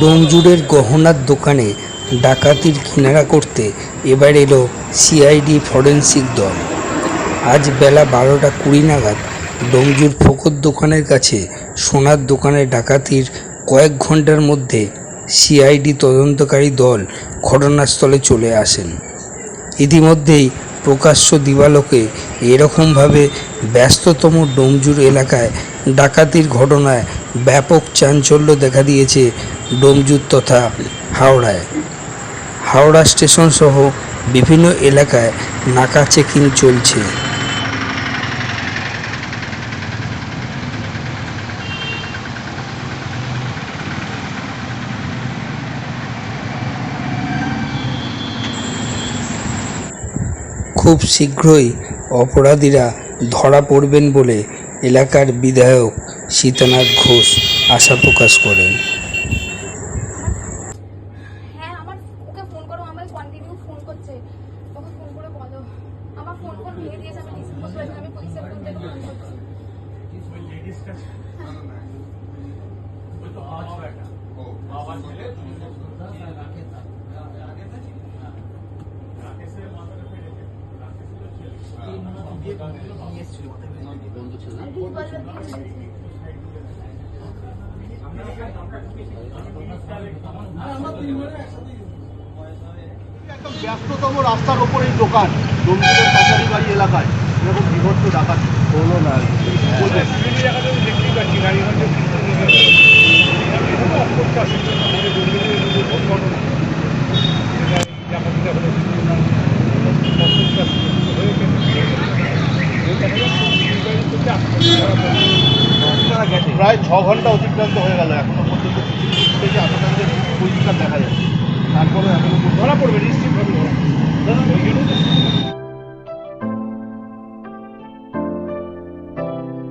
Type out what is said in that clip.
ডোমজুড়ের গহনার দোকানে ডাকাতির কিনারা করতে এবার এলো সিআইডি ফরেন্সিক দল। আজ বেলা বারোটা কুড়ি নাগাদ ডোমজুর ফোকর দোকানের কাছে সোনার দোকানে ডাকাতির কয়েক ঘণ্টার মধ্যে সিআইডি তদন্তকারী দল ঘটনাস্থলে চলে আসেন। ইতিমধ্যেই প্রকাশ্য দিবালোকে এরকমভাবে ব্যস্ততম ডোমজুর এলাকায় ডাকাতির ঘটনায় ব্যাপক চাঞ্চল্য দেখা দিয়েছে ডোমজুর তথা হাওড়ায়। হাওড়া স্টেশন সহ বিভিন্ন এলাকায় নাকা চেকিং চলছে। খুব শীঘ্রই অপরাধীরা ধরা পড়বেন বলে এলাকার বিধায়ক সীতানাথ ঘোষ আশা প্রকাশ করেন। হ্যাঁ আমার ফোন করো দিয়েছে, আমি আমি ফোন ফোন করছি। একদম ব্যস্ততম রাস্তার ওপর এই দোকান ডোমজুরের কাছারি বাড়ি এলাকায়। এরকম বিভক্ত ডাকাত। হলো না। প্রায় ছ ঘণ্টা অতিক্রান্ত হয়ে গেল এখনও পর্যন্ত। থেকে পরিষ্কার দেখা যাচ্ছে। তারপরে এখনও ধরা পড়বে, নিশ্চিতভাবে ধরা পড়বে।